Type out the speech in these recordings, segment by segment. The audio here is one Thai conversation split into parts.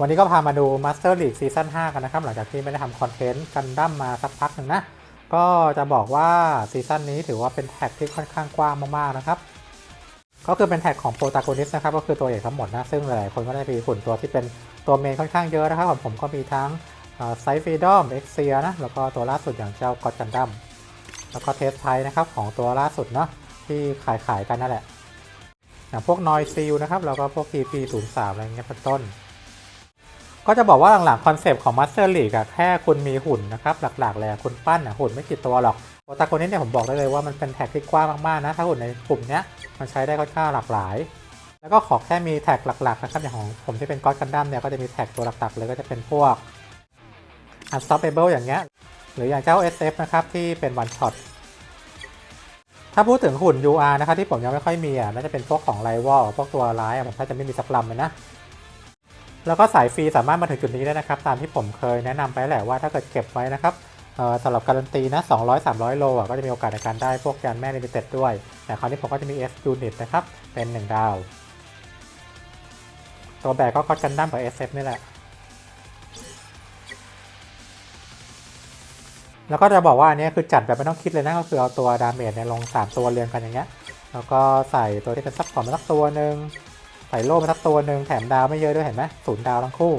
วันนี้ก็พามาดู Master League ซีซั่น5กันนะครับ หลังจากที่ไม่ได้ทำคอนเทนต์กันดั้มมาสักพักหนึ่งนะ ก็จะบอกว่าซีซั่นนี้ถือว่าเป็นแท็กที่ค่อนข้างกว้างมากๆนะครับ ก็คือเป็นแท็กของโปรตาก o นิสนะครับ ก็คือตัวเอกทั้งหมดนะ ซึ่งหลายๆคนก็ได้มีหุ่นตัวที่เป็นตัวเมนค่อนข้างเยอะนะครับของผมก็มีทั้งไซฟีดอมเอ็กเซียนะ แล้วก็ตัวล่าสุดอย่างเจ้ากอดกันดั้มแล้วก็เทสไทนะครับของตัวล่าสุดเนาะที่ขายขายกันนั่นแหละอย่างพวกนอยซิลนะครับแล้วก็พวก TP03 อะไรเงี้ยเป็นต้น ก็จะบอกว่าหลังๆคอนเซปต์ของ Master League อะแค่คุณมีหุ่นนะครับหลักๆเลยคุณปั้นอะหุ่นไม่กี่ตัวหรอกโอตาโกนิสเนี่ยผมบอกได้เลยว่ามันเป็นแท็กที่กว้างมากๆนะถ้าหุ่นในกลุ่มเนี้ยมันใช้ได้ค่อนข้างหลากหลาย แล้วก็ขอแค่มีแท็กหลักๆนะครับอย่างของผมที่เป็นก็อดกันดั้มเนี่ยก็จะมีแท็กตัวหลักๆเลยก็จะเป็นพวก Unstoppable อย่างเงี้ยหรืออย่างเจ้า SF นะครับที่เป็น One Shot ถ้าพูดถึงหุ่น UR นะครับที่ผมยังไม่ค่อยมีอะน่าจะเป็นพวกของไ i ว a l พวกตัวร้ายอะผมถ้าจะไม่มีสักลำเลยนะ แล้วก็สายฟรีสามารถมาถึงจุดนี้ได้นะครับ ตามที่ผมเคยแนะนำไปแหละว่าถ้าเกิดเก็บไว้นะครับสำหรับการันตีนะ 200-300 โลอะก็จะมีโอกาสในการได้พวกยานแม่ลิมิเต็ดด้วย แต่คราวนี้ผมก็จะมี S Unit นะครับ เป็น 1 ดาว ตัวแบกก็คอดกันดั้มกับ SF นี่แหละ แล้วก็จะบอกว่าอันนี้คือจัดแบบไม่ต้องคิดเลยนะ ก็คือเอาตัวดาเมจเนี่ยลง 3 ตัวเรียงกันอย่างเงี้ย แล้วก็ใส่ตัวที่เป็นซับพอร์ตมาสักตัวหนึ่ง ส่โล่มาสักตัวหนึ่งแถมดาวไม่เยอะด้วยเห็นไหมศูนย์ดาวทั้งคู่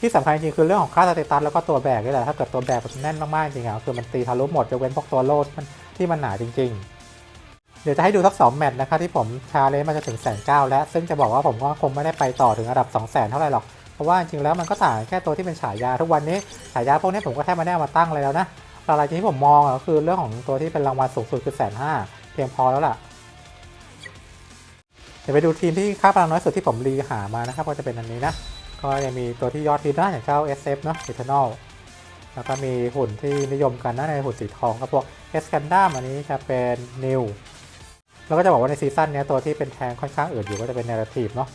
ที่สำคัญจริงคือเรื่องของค่าสเตตัสแล้วก็ตัวแบกนี่แหละถ้าเกิดตัวแบกมันแน่นมากๆจริงๆคือมันตีทะลุหมดยกเว้นพวกตัวโล่ที่มันหนาจริง ๆเดี๋ยวจะให้ดูสักสองแมตช์นะครับที่ผมชาเลนจ์มาจะถึงแสนเก้าแล้ว ซึ่งจะบอกว่าผมก็คงไม่ได้ไปต่อถึงระดับ 2 0 0 0 0เท่าไหร่หรอก เพราะว่าจริงๆแล้วมันก็ต่างแค่ตัวที่เป็นฉายา ทุกวันนี้ฉายาพวกนี้ผมก็แทบไม่ได้ามาตั้งเลยแล้วนะอะไรจริงที่ผมมองอะก็คือเรื่องของตัวที่เป็นรางวัลสูงสุดคือแสนห้าเพียงพอแล้วล่ะ เดี๋ยวไปดูทีมที่ค่าพลังน้อยสุดที่ผมรีหามานะครับก็จะเป็นอันนี้นะ ก็ยังมีตัวที่ยอดฮิตนะอย่างเจ้า SF เนาะ Eternal แล้วก็มีหุ่นที่นิยมกันนะในหุ่นสีทองครับพวก S Gundam อันนี้จะเป็น New แล้วก็จะบอกว่าในซีซั่นนี้ตัวที่เป็นแทงค่อนข้างอื่นอยู่ก็จะเป็น Narrative เนาะ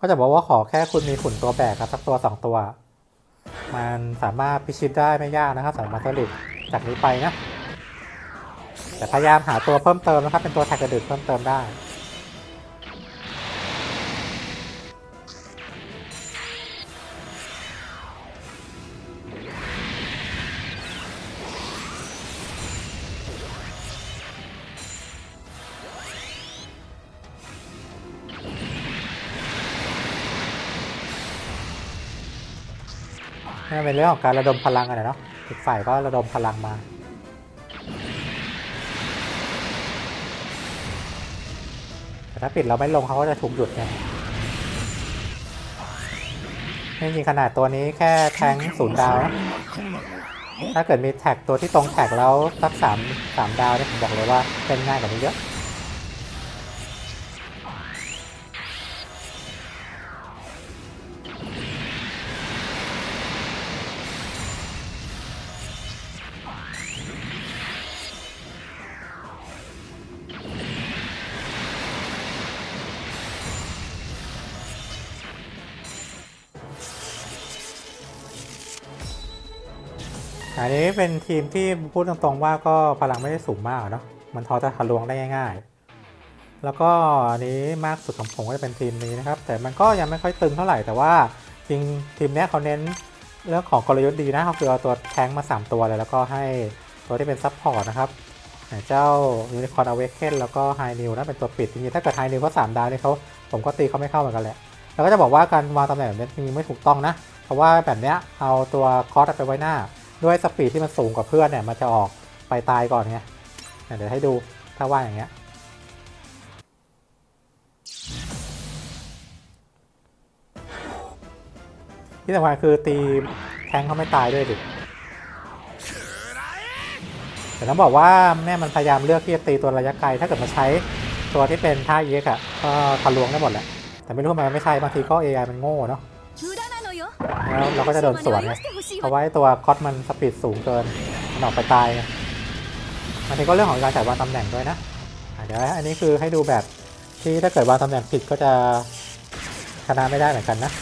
ก็จะบอกว่าขอแค่คุณมีหุ่นตัวแบกครับสักตัว 2 ตัว มันสามารถพิชิตได้ไม่ยากนะครับสำหรับมาสเตอร์ลิกจากนี้ไปนะแต่พยายามหาตัวเพิ่มเติมนะครับ เป็นตัวแท็กกระดึกเพิ่มเติมได้ นี่เป็นเรื่องของการระดมพลังกันนะเนาะอีกฝ่ายก็ระดมพลังมาแต่ถ้าปิดเราไม่ลงเขาก็จะถูกหยุดไงนี่จริงขนาดตัวนี้แค่แทงศูนย์ดาวนะถ้าเกิดมีแท็กตัวที่ตรงแท็กแล้วสักสามสามดาวเนี่ยผมบอกเลยว่าเป็นง่ายกว่านี้เยอะ อันนี้เป็นทีมที่พูดตรงๆว่าก็พลังไม่ได้สูงมากเนาะมันพอจะทะลวงได้ง่ายๆ แล้วก็อันนี้มากสุดของผมก็จะเป็นทีมนี้นะครับ แต่มันก็ยังไม่ค่อยตึงเท่าไหร่แต่ว่าจริงทีมนี้เขาเน้นเรื่องของกลยุทธ์ดีนะเขาคือเอาตัวแทงมา 3 ตัวเลย แล้วก็ให้ตัวที่เป็นซับพอร์ตนะครับเจ้ายูนิคอร์นอเวกเคนแล้วก็ไฮนิวนะเป็นตัวปิดจริงๆถ้าเกิดไฮนิวเขาสามดาวเนี่ยเขาผมก็ตีเขาไม่เข้าเหมือนกันแหละแล้วก็จะบอกว่าการวางตำแหน่งแบบนี้จริงๆไม่ถูกต้องนะ เพราะว่าแบบเนี้ยเอาตัวคอร์สไปไว้หน้า ด้วยสปีดที่มันสูงกว่าเพื่อนเนี่ยมันจะออกไปตายก่อนไงเดี๋ยวให้ดูถ้าว่าอย่างเงี้ยที่สำคัญคือตีแทงเขาไม่ตายด้วยดิแต่ต้องบอกว่าแม่มันพยายามเลือกที่จะตีตัวระยะไกล ถ้าเกิดมาใช้ตัวที่เป็นท่าเอ็กอะก็ทะลวงได้หมดแหละ แต่ไม่รู้ทำไมมันไม่ใช่บางทีก็ AI มันโง่เนาะ แล้วเราก็จะโดนสวนไงเพราะว่าไอ้ตัวคอสมันสปีดสูงเกินมันออกไปตายไงบางทีก็เรื่องของการจัดวางตำแหน่งด้วยนะอะเดี๋ยวอันนี้คือให้ดูแบบที่ถ้าเกิดวางตำแหน่งผิดก็จะชนะไม่ได้เหมือนกันนะ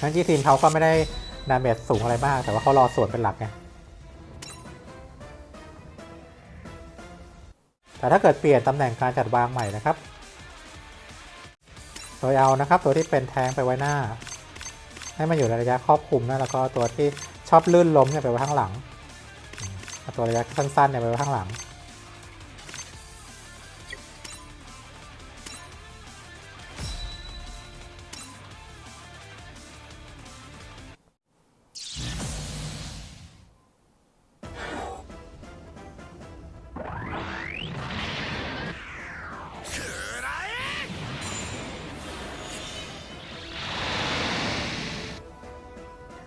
ทั้งที่ทีมเขาก็ไม่ได้ดาเมจสูงอะไรมาก แต่ว่าเขารอสวนเป็นหลักไงแต่ถ้าเกิดเปลี่ยนตำแหน่งการจัดวางใหม่นะครับ โดยเอานะครับ ตัวที่เป็นแทงไปไว้หน้า ให้มันอยู่ในระยะครอบคลุมนะแล้วก็ตัวที่ชอบลื่นล้มเนี่ยไปไว้ข้างหลังตัวระยะสั้นๆเนี่ยไปไว้ข้างหลัง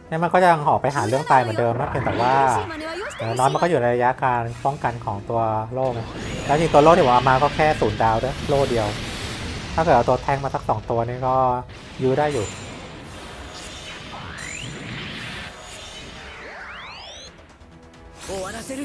เนี่ยมันก็ยังออกไปหาเรื่องตายเหมือนเดิมนะเพียงแต่ว่าอย่างน้อยมันก็อยู่ในระยะการป้องกันของตัวโล่ไงแล้วจริงตัวโล่ที่ผมเอามาก็แค่ศูนย์ดาวด้วยโล่เดียว ถ้าเกิดเอาตัวแทงมาสักสองตัวนี่ก็ยื้อได้อยู่ 終わらせる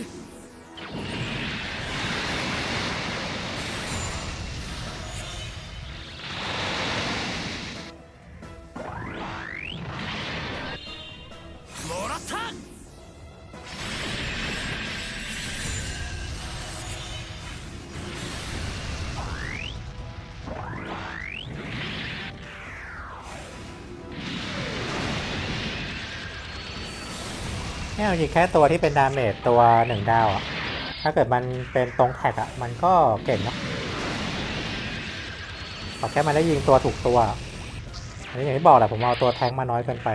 นี่เอาจริงแค่ตัวที่เป็นดาเมจตัวหนึ่งดาวอะถ้าเกิดมันเป็นตรงแท็กอะมันก็เก่งนาะขอแค่มันได้ยิงตัวถูกตัว อันนี้อย่างที่บอกแหละผมเอาตัวแทงมาน้อยเกินไป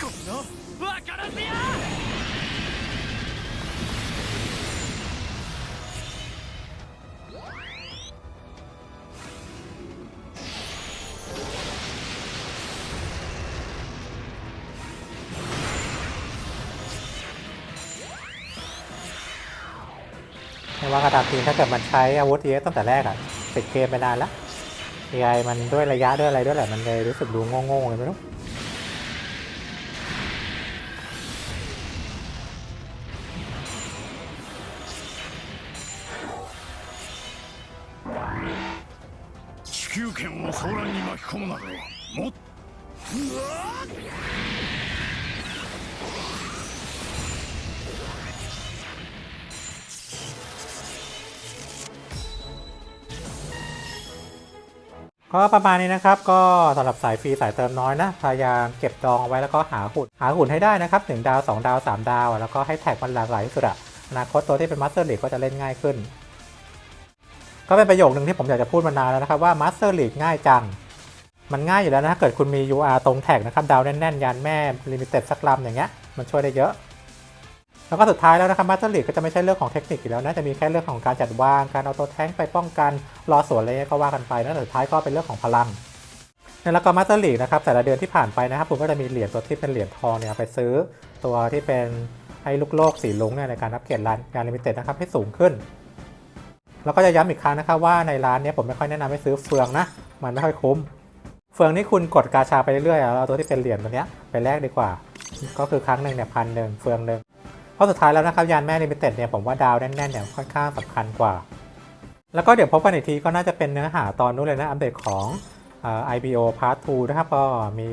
Come ずや ไม่ว่ากระดาษทีมถ้าเกิดมันใช้อาวุธเยอะตั้งแต่แรกอะติดเกมไปนานแล้ว AI มันด้วยระยะด้วยอะไรด้วยแหละมันเลยรู้สึกดูโง่ๆเลยไม่รู้ 地球圏を騒乱に巻き込むなどもっ ก็ประมาณนี้นะครับ ก็สำหรับสายฟรีสายเติมน้อยนะพยายามเก็บดองเอาไว้แล้วก็หาหุ่นหาหุ่นให้ได้นะครับ1ดาว 2 ดาว 3 ดาว แล้วก็ให้แท็กมันหลากหลายที่สุดอะอนาคตตัวที่เป็นมาสเตอร์ลีกก็จะเล่นง่ายขึ้น ก็เป็นประโยคหนึ่งที่ผมอยากจะพูดมานานแล้วนะครับว่ามาสเตอร์ลีกง่ายจัง มันง่ายอยู่แล้วนะถ้าเกิดคุณมี UR ตรงแท็กนะครับดาวแน่นๆยันแม่ลิมิเต็ดสักลำอย่างเงี้ยมันช่วยได้เยอะ แล้วก็สุดท้ายแล้วนะครับมาสเตอร์ลีกก็จะไม่ใช่เรื่องของเทคนิคอีกแล้วนะจะมีแค่เรื่องของการจัดวางการเอาตัวแท้งไปป้องกันรอสวนอะไรก็ว่ากันไปนะแต่สุดท้ายก็เป็นเรื่องของพลังแล้วก็มาสเตอร์ลีกนะครับแต่ละเดือนที่ผ่านไปนะครับผมก็จะมีเหรียญตัวที่เป็นเหรียญทองเนี่ยไปซื้อตัวที่เป็นไอ้ลูกโลกสีลุงเนี่ยในการอัปเกรดร้านงานลิมิเต็ดนะครับให้สูงขึ้น แล้วก็จะย้ำอีกครั้งนะครับว่าในร้านเนี้ผมไม่ค่อยแนะนำให้ซื้อเฟืองนะมันไม่ค่อยคุ้ม เฟืองนี่คุณกดกาชาไปเรื่อยๆเอาตัวที่เป็นเหรียญตัวเนี้ยไปแลกดีกว่า ก็คือครั้งหนึ่งเนี่ยพันหนึ่งเฟืองหนึ่ง เพราะสุดท้ายแล้วนะครับยานแม่ลิมิเต็ดเนี่ยผมว่าดาวแน่นๆเนี่ยค่อนข้างสำคัญกว่า แล้วก็เดี๋ยวพบกันอีกทีก็น่าจะเป็นเนื้อหาตอนนู้นเลยนะอัปเดตของอ IBO Part 2 นะครับก็มี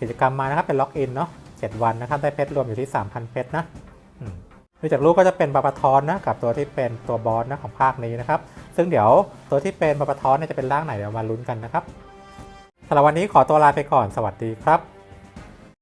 กิจกรรมมานะครับเป็นล็อกอินเนาะ7วันนะครับได้เพชรรวมอยู่ที่ 3,000 เพชรนะอืมดูจากรูปก็จะเป็นบาปาทอนนะกับตัวที่เป็นตัวบอสนะของภาคนี้นะครับซึ่งเดี๋ยวตัวที่เป็นบาปาทอนเนี่ยจะเป็นร่างไหนเดี๋ยวมาลุ้นกันนะครับสำหรับวันนี้ขอตัวลาไปก่อนสวัสดีครับ